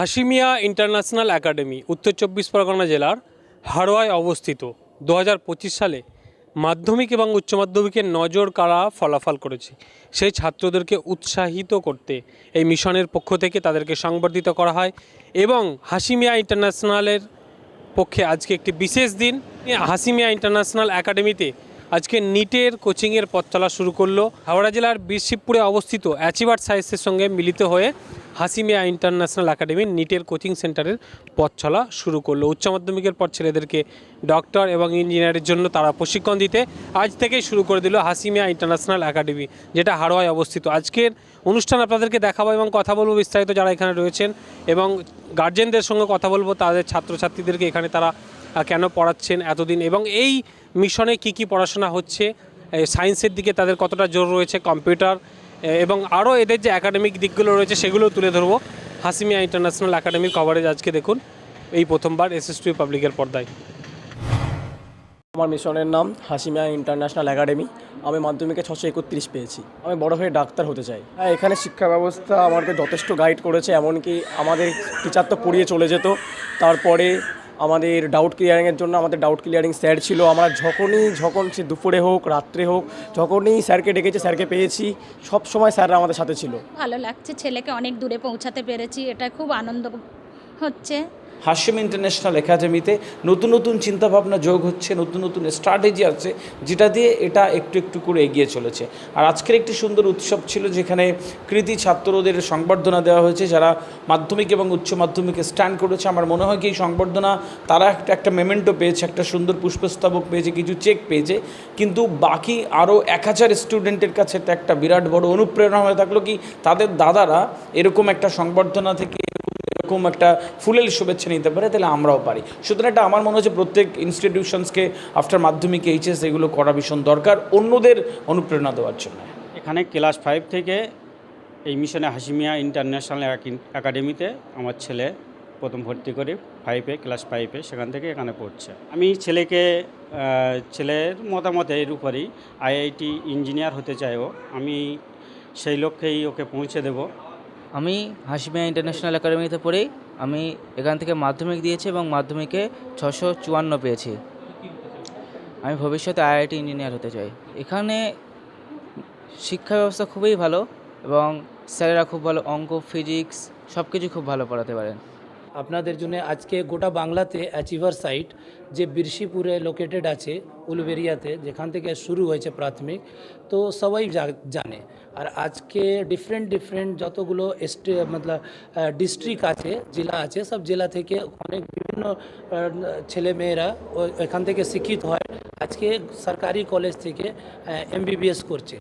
Hashimia international academy, উত্তর চব্বিশ পরগনা জেলার হাড়োয়ায় অবস্থিত। দু হাজার পঁচিশ সালে মাধ্যমিক এবং উচ্চ মাধ্যমিকের নজর কাড়া ফলাফল করেছে। সেই ছাত্রদেরকে উৎসাহিত করতে এই মিশনের পক্ষ থেকে তাদেরকে সংবর্ধিত করা হয় এবং হাসিমিয়া ইন্টারন্যাশনালের পক্ষে আজকে একটি বিশেষ দিন। হাসিমিয়া ইন্টারন্যাশনাল একাডেমিতে আজকে নিটের কোচিংয়ের পথ চলা শুরু করল। হাওড়া জেলার বীরশিবপুরে অবস্থিত অ্যাচিভার সায়েন্সের সঙ্গে মিলিত হয়ে হাসিমিয়া ইন্টারন্যাশনাল একাডেমির নিটের কোচিং সেন্টারের পথ চলা শুরু করল। উচ্চ মাধ্যমিকের পর ছেলেদেরকে ডক্টর এবং ইঞ্জিনিয়ারের জন্য তারা প্রশিক্ষণ দিতে আজ থেকেই শুরু করে দিল হাসিমিয়া ইন্টারন্যাশনাল একাডেমি, যেটা হাড়োয়ায় অবস্থিত। আজকের অনুষ্ঠান আপনাদেরকে দেখাবো এবং কথা বলব বিস্তারিত যারা এখানে রয়েছেন এবং গার্জেনদের সঙ্গে কথা বলব, তাদের ছাত্রছাত্রীদেরকে এখানে তারা কেন পড়াচ্ছেন এতদিন এবং এই মিশনে কি কি পড়াশোনা হচ্ছে সায়েন্সের দিকে তাদের কতটা জোর রয়েছে কম্পিউটার এবং আরও এদের যে একাডেমিক দিকগুলো রয়েছে সেগুলো তুলে ধরবো। হাসিমিয়া ইন্টারন্যাশনাল একাডেমির কভারেজ আজকে দেখুন, এই প্রথমবার এস এস টু পাবলিকের পর্দায়। আমার মিশনের নাম হাসিমিয়া ইন্টারন্যাশনাল একাডেমি আমি মাধ্যমিকে ছশো একত্রিশ পেয়েছি। আমি বড় হয়ে ডাক্তার হতে চাই। হ্যাঁ এখানে শিক্ষা ব্যবস্থা আমাকে যথেষ্ট গাইড করেছে, এমনকি আমাদের টিচার তো পড়িয়ে চলে যেত। তারপরে আমাদের ডাউট ক্লিয়ারিংয়ের জন্য আমাদের ডাউট ক্লিয়ারিং স্যার ছিল। আমরা যখনই, যখন সে দুপুরে হোক, রাত্রে হোক, যখনই স্যারকে ডেকেছে, স্যারকে পেয়েছি, সব সময় স্যাররা আমাদের সাথে ছিল। ভালো লাগছে ছেলেকে অনেক দূরে পৌঁছাতে পেরেছি, এটা খুব আনন্দ হচ্ছে। হাসিম ইন্টারন্যাশনাল একাডেমিতে নতুন নতুন চিন্তাভাবনা যোগ হচ্ছে, নতুন নতুন স্ট্র্যাটেজি আছে, যেটা দিয়ে এটা একটু একটু করে এগিয়ে চলেছে। আর আজকের একটি সুন্দর উৎসব ছিল যেখানে কৃতি ছাত্রদের সংবর্ধনা দেওয়া হয়েছে, যারা মাধ্যমিক এবং উচ্চ মাধ্যমিকে স্ট্যান্ড করেছে। আমার মনে হয় কি এই সংবর্ধনা, তারা একটা একটা মেমেন্টো পেয়েছে, একটা সুন্দর পুষ্পস্তবক পেয়েছে, কিছু চেক পেয়েছে, কিন্তু বাকি আরও এক হাজার স্টুডেন্টের কাছে একটা বিরাট বড় অনুপ্রেরণা হয়ে থাকল কি, তাদের দাদারা এরকম একটা সংবর্ধনা থেকে এরকম একটা ফুলেল শুভেচ্ছা নিতে পারে, তাহলে আমরাও পারি। সুতরাং এটা আমার মনে হচ্ছে প্রত্যেক ইনস্টিটিউশনসকে আফটার মাধ্যমিক এইচএস এগুলো করা ভীষণ দরকার, অন্যদের অনুপ্রেরণা দেওয়ার জন্য। এখানে ক্লাস ফাইভ থেকে এই মিশনে হাসিমিয়া ইন্টারন্যাশনাল একা- একাডেমিতে আমার ছেলে প্রথম ভর্তি করি ফাইভে ক্লাস ফাইভে সেখান থেকে এখানে পড়ছে। আমি ছেলেকে ছেলের মতামতের উপরই আইআইটি ইঞ্জিনিয়ার হতে চাই ও আমি সেই লক্ষ্যেই ওকে পৌঁছে দেব। আমি হাসিমিয়া ইন্টারন্যাশনাল একাডেমিতে পড়ি। আমি এখান থেকে মাধ্যমিক দিয়েছি এবং মাধ্যমিকে ছশো চুয়ান্ন পেয়েছি। আমি ভবিষ্যতে আইআইটি ইঞ্জিনিয়ার হতে চাই। এখানে শিক্ষা ব্যবস্থা খুবই ভালো এবং স্যারেরা খুব ভালো, অঙ্ক, ফিজিক্স সব কিছু খুব ভালো পড়াতে পারেন। আপনাদের জন্য আজকে গোটা বাংলাতে অ্যাচিভার সাইট যে বিরশিপুরে লোকেটেড আছে, উলবেরিয়াতে, যেখান থেকে শুরু হয়েছে প্রাথমিক, তো সবাই জানে। আর আজকে ডিফারেন্ট ডিফারেন্ট যতগুলো স্টে মতলব ডিস্ট্রিক্ট আছে, জেলা আছে, সব জেলা থেকে অনেক বিভিন্ন ছেলে মেয়েরা এখান থেকে শিক্ষিত হয়। আজকে সরকারি কলেজ থেকে এমবিবিএস করছে।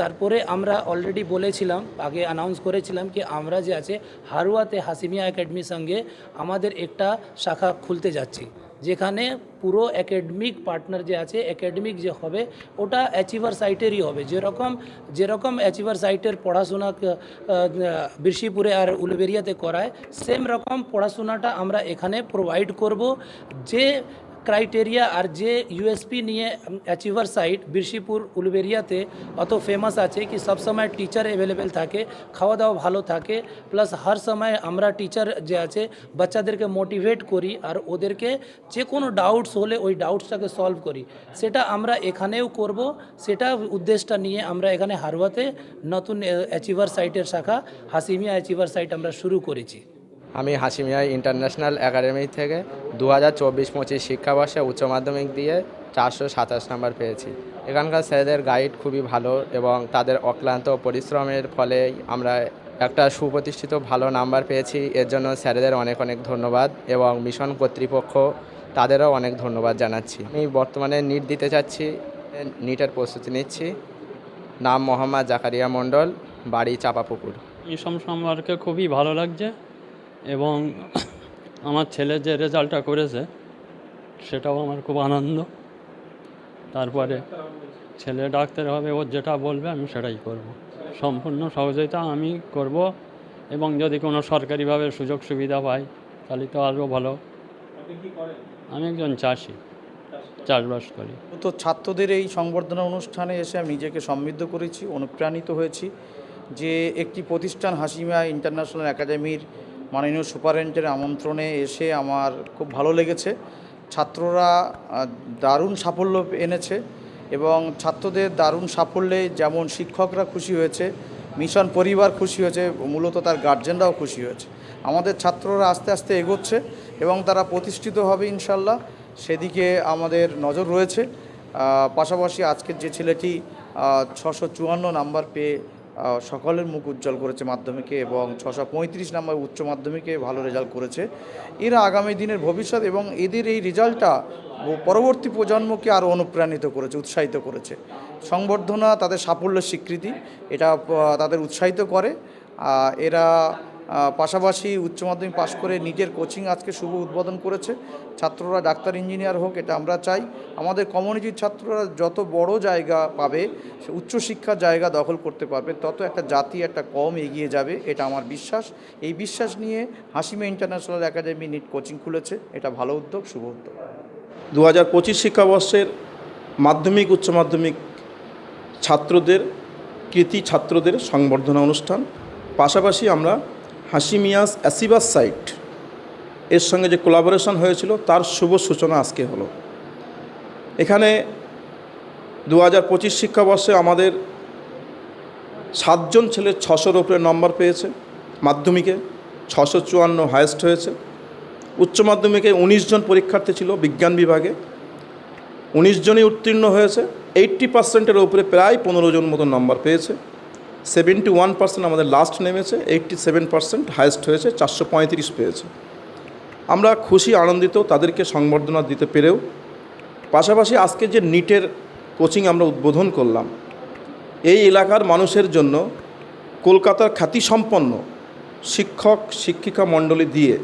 তারপরে আমরা অলরেডি বলেছিলাম, আগে অ্যানাউন্স করেছিলাম কি আমরা যে আছে হারুয়াতে হাসিমিয়া একাডেমির সঙ্গে আমাদের একটা শাখা খুলতে যাচ্ছি, যেখানে পুরো একাডেমিক পার্টনার যে আছে, একাডেমিক যে হবে, ওটা অ্যাচিভার সাইটেরই হবে। যেরকম যেরকম অ্যাচিভার সাইটের পড়াশোনা বিরশিপুরে আর উলবেরিয়াতে করায় সেম রকম পড়াশোনাটা আমরা এখানে প্রোভাইড করব, যে ক্রাইটেরিয়া আর যে ইউএসপি নিয়ে অ্যাচিভার সাইট বিরশিপুর, উলবেরিয়াতে অত ফেমাস আছে কি সবসময় টিচার অ্যাভেলেবেল থাকে খাওয়া দাওয়া ভালো থাকে প্লাস হর সময় আমরা টিচার যে আছে, বাচ্চাদেরকে মোটিভেট করি আর ওদেরকে যে কোনো ডাউটস হলে ওই ডাউটসটাকে সলভ করি। সেটা আমরা এখানেও করব, সেটা উদ্দেশ্যটা নিয়ে আমরা এখানে হারওয়াতে নতুন অ্যাচিভার সাইটের শাখা, হাসিমিয়া অ্যাচিভার সাইট আমরা শুরু করেছি। আমি হাসিমিয়া ইন্টারন্যাশনাল একাডেমি থেকে দু হাজার চব্বিশ পঁচিশ শিক্ষাবর্ষে উচ্চ মাধ্যমিক দিয়ে চারশো সাতাশ নাম্বার পেয়েছি। এখানকার স্যারেদের গাইড খুবই ভালো এবং তাদের অক্লান্ত পরিশ্রমের ফলে আমরা একটা সুপ্রতিষ্ঠিত ভালো নাম্বার পেয়েছি। এর জন্য স্যারেদের অনেক অনেক ধন্যবাদ এবং মিশন কর্তৃপক্ষ তাদেরও অনেক ধন্যবাদ জানাচ্ছি। আমি বর্তমানে নিট দিতে চাচ্ছি। নিটের প্রস্তুতি নিচ্ছি। নাম মোহাম্মদ জাকারিয়া মণ্ডল, বাড়ি চাপাপুকুর। সব সম্পর্কে খুবই ভালো লাগছে। এবং আমার ছেলে যে রেজাল্টটা করেছে, সেটাও আমার খুব আনন্দ। তারপরে ছেলে ডাক্তার হবে, ও যেটা বলবে আমি সেটাই করব। সম্পূর্ণ সহযোগিতা আমি করব এবং যদি কোনো সরকারিভাবে সুযোগ সুবিধা পাই, তাহলে তো আরও ভালো। আমি একজন চাষি, চাষবাস করি। তো ছাত্রদের এই সংবর্ধনা অনুষ্ঠানে এসে আমি নিজেকে সমৃদ্ধ করেছি, অনুপ্রাণিত হয়েছি যে একটি প্রতিষ্ঠান হাসিমা ইন্টারন্যাশনাল একাডেমির মাননীয় সুপারিনটেন্ডেন্টের আমন্ত্রণে এসে আমার খুব ভালো লেগেছে। ছাত্ররা দারুণ সাফল্য এনেছে এবং ছাত্রদের দারুণ সাফল্যে যেমন শিক্ষকরা খুশি হয়েছে, মিশন পরিবার খুশি হয়েছে, মূলত তার গার্জেনরাও খুশি হয়েছে। আমাদের ছাত্ররা আস্তে আস্তে এগোচ্ছে এবং তারা প্রতিষ্ঠিত হবে ইনশাল্লাহ সেদিকে আমাদের নজর রয়েছে। পাশাপাশি আজকের যে ছেলেটি ছশো চুয়ান্ন নাম্বার পেয়ে সকলের মুখ উজ্জ্বল করেছে মাধ্যমিকে এবং ছশো পঁয়ত্রিশ নম্বর উচ্চ মাধ্যমিকে ভালো রেজাল্ট করেছে। এরা আগামী দিনের ভবিষ্যৎ এবং এদের এই রেজাল্টটা পরবর্তী প্রজন্মকে আরও অনুপ্রাণিত করেছে, উৎসাহিত করেছে। সংবর্ধনা তাদের সাফল্য স্বীকৃতি, এটা তাদের উৎসাহিত করে। এরা পাশাপাশি উচ্চ মাধ্যমিক পাশ করে নিজের কোচিং আজকে শুভ উদ্বোধন করেছে। ছাত্ররা ডাক্তার, ইঞ্জিনিয়ার হোক, এটা আমরা চাই। আমাদের কমিউনিটির ছাত্ররা যত বড় জায়গা পাবে উচ্চশিক্ষার জায়গা দখল করতে পারবে, তত একটা জাতি একটা কম এগিয়ে যাবে, এটা আমার বিশ্বাস। এই বিশ্বাস নিয়ে হাসিমে ইন্টারন্যাশনাল একাডেমি নিট কোচিং খুলেছে, এটা ভালো উদ্যোগ, শুভ উদ্যোগ। দু হাজার পঁচিশ শিক্ষাবর্ষের মাধ্যমিক, উচ্চ মাধ্যমিক ছাত্রদের, কৃতি ছাত্রদের সংবর্ধনা অনুষ্ঠান। পাশাপাশি আমরা হাসিমিয়াস অ্যাসিবাস সাইট এর সঙ্গে যে কোলাবোরেশন হয়েছিল, তার শুভ সূচনা আজকে হলো। এখানে দু হাজার পঁচিশ শিক্ষাবর্ষে আমাদের সাতজন ছেলে ছশোর ওপরে নম্বর পেয়েছে। মাধ্যমিকে ছশো চুয়ান্ন হায়েস্ট হয়েছে। উচ্চ মাধ্যমিকে জন পরীক্ষার্থী ছিল বিজ্ঞান বিভাগে। উনিশ জনই উত্তীর্ণ হয়েছে। এইট্টি পার্সেন্টের ওপরে প্রায় পনেরো জন মতো নম্বর পেয়েছে। সেভেন্টি ওয়ান পার্সেন্ট আমাদের লাস্ট নেমেছে এইট্টি সেভেন পার্সেন্ট হায়েস্ট হয়েছে, চারশো পঁয়ত্রিশ পেয়েছে। আমরা খুশি, আনন্দিত, তাদেরকে সংবর্ধনা দিতে পেরেও। পাশাপাশি আজকে যে নিটের কোচিং আমরা উদ্বোধন করলাম, এই এলাকার মানুষের জন্য কলকাতার খ্যাতিসম্পন্ন শিক্ষক, শিক্ষিকা মণ্ডলী দিয়ে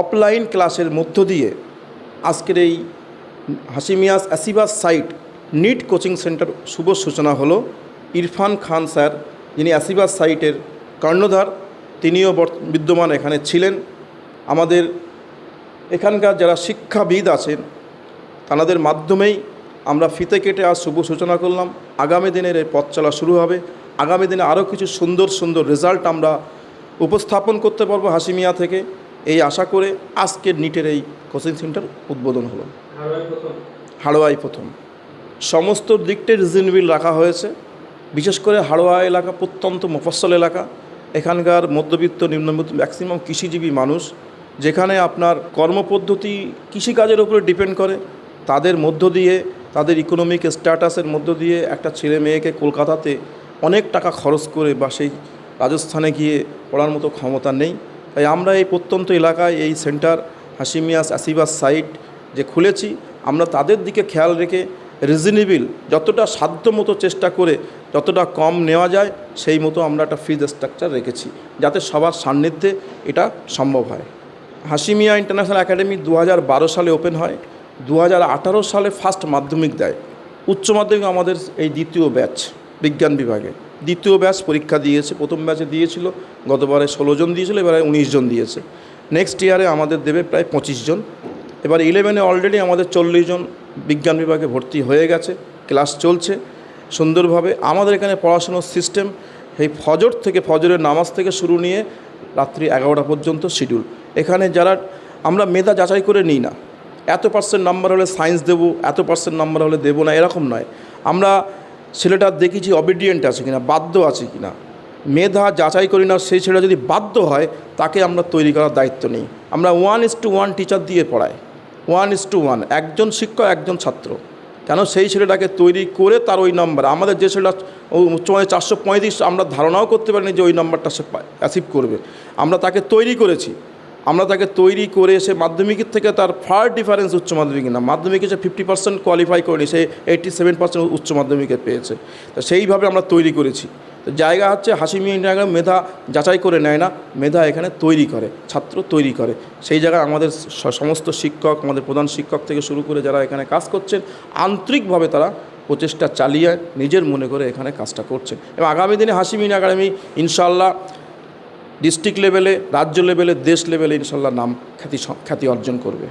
অফলাইন ক্লাসের মধ্য দিয়ে আজকের এই হাসিমিয়াস অ্যাসিবাস সাইট নিট কোচিং সেন্টার শুভ সূচনা হলো। ইরফান খান স্যার যিনি অ্যাসিবাস সাইটের কর্ণধার তিনিও বিদ্যমান এখানে ছিলেন। আমাদের এখানকার যারা শিক্ষাবিদ আছেন তাদের মাধ্যমেই আমরা ফিতে কেটে আজ শুভ সূচনা করলাম। আগামী দিনের এই পথ চলা শুরু হবে। আগামী দিনে আরও কিছু সুন্দর সুন্দর রেজাল্ট আমরা উপস্থাপন করতে পারব হাসিমিয়া থেকে। এই আশা করে আজকের নিটের এই কোচিং সেন্টার উদ্বোধন হলো। হাড়োয়াই প্রথম। সমস্ত দিকটাই রিজনেবল রাখা হয়েছে। বিশেষ করে হাড়োয়া এলাকা প্রত্যন্ত মফস্বল এলাকা, এখানকার মধ্যবিত্ত নিম্নবিত্ত ম্যাক্সিমাম কৃষিজীবী মানুষ, যেখানে আপনার কর্মপদ্ধতি কৃষিকাজের উপরে ডিপেন্ড করে, তাদের মধ্য দিয়ে, তাদের ইকোনমিক স্ট্যাটাসের মধ্য দিয়ে একটা ছেলে মেয়েকে কলকাতাতে অনেক টাকা খরচ করে বা সেই রাজস্থানে গিয়ে পড়ার মতো ক্ষমতা নেই। তাই আমরা এই প্রত্যন্ত এলাকায় এই সেন্টার হাসিমিয়াস আসিবাস সাইট যে খুলেছি, আমরা তাদের দিকে খেয়াল রেখে রিজনেবল, যতটা সাধ্য মতো চেষ্টা করে যতটা কম নেওয়া যায়, সেই মতো আমরা একটা ফিজ স্ট্রাকচার রেখেছি, যাতে সবার সান্নিধ্যে এটা সম্ভব হয়। হাসিমিয়া ইন্টারন্যাশনাল একাডেমি দু হাজার বারো সালে ওপেন হয় দু হাজার আঠারো সালে ফার্স্ট মাধ্যমিক দেয়। উচ্চ মাধ্যমিক আমাদের এই দ্বিতীয় ব্যাচ বিজ্ঞান বিভাগে। দ্বিতীয় ব্যাচ পরীক্ষা দিয়েছে, প্রথম ব্যাচে দিয়েছিল, গতবারে ষোলো জন দিয়েছিল, এবারে উনিশ জন দিয়েছে। নেক্সট ইয়ারে আমাদের দেবে প্রায় পঁচিশ জন। এবার ইলেভেনে অলরেডি আমাদের চল্লিশ জন বিজ্ঞান বিভাগে ভর্তি হয়ে গেছে ক্লাস চলছে। সুন্দরভাবে আমাদের এখানে পড়াশোনার সিস্টেম এই ফজর থেকে ফজরের নামাজ থেকে শুরু নিয়ে রাত্রি এগারোটা পর্যন্ত শিডিউল এখানে যারা, আমরা মেধা যাচাই করে নিই না। এত পার্সেন্ট নাম্বার হলে সায়েন্স দেবো, এত পার্সেন্ট নাম্বার হলে দেবো না, এরকম নয়। আমরা ছেলেটা দেখেছি অবিডিয়েন্ট আছে কিনা, বাধ্য আছে কিনা। মেধা যাচাই করি না, সেই ছেলেটা যদি বাধ্য হয়, তাকে আমরা তৈরি করার দায়িত্ব নেই। আমরা one is to one teacher দিয়ে পড়াই। ওয়ান ইস টু ওয়ান, একজন শিক্ষক, একজন ছাত্র। কেন সেই ছেলেটাকে তৈরি করে তার ওই নাম্বার? আমাদের যে ছেলেটা, ও উচ্চমায় চারশো পঁয়ত্রিশ, আমরা ধারণাও করতে পারিনি যে ওই নাম্বারটা সে অ্যাচিভ করবে। আমরা তাকে তৈরি করেছি। আমরা তাকে তৈরি করে সে মাধ্যমিকের থেকে তার ফার ডিফারেন্স উচ্চ মাধ্যমিক না, মাধ্যমিকে সে ফিফটি পার্সেন্ট কোয়ালিফাই করেনি, সে এইটটি সেভেন পার্সেন্ট উচ্চ মাধ্যমিকে পেয়েছে। তো সেইভাবে আমরা তৈরি করেছি। তো জায়গা হচ্ছে হাসিমি ইন্ডিয়া মেধা যাচাই করে নেয় না, মেধা এখানে তৈরি করে, ছাত্র তৈরি করে। সেই জায়গায় আমাদের সমস্ত শিক্ষক, আমাদের প্রধান শিক্ষক থেকে শুরু করে যারা এখানে কাজ করছেন, আন্তরিকভাবে তারা প্রচেষ্টা চালিয়ে নিজের মনে করে এখানে কাজটা করছেন। এবং আগামী দিনে হাসিমিন একাডেমি ইনশাল্লাহ ডিস্ট্রিক্ট লেভেলে, রাজ্য লেভেলে, দেশ লেভেলে ইনশাল্লাহ নাম খ্যাতি খ্যাতি অর্জন করবে।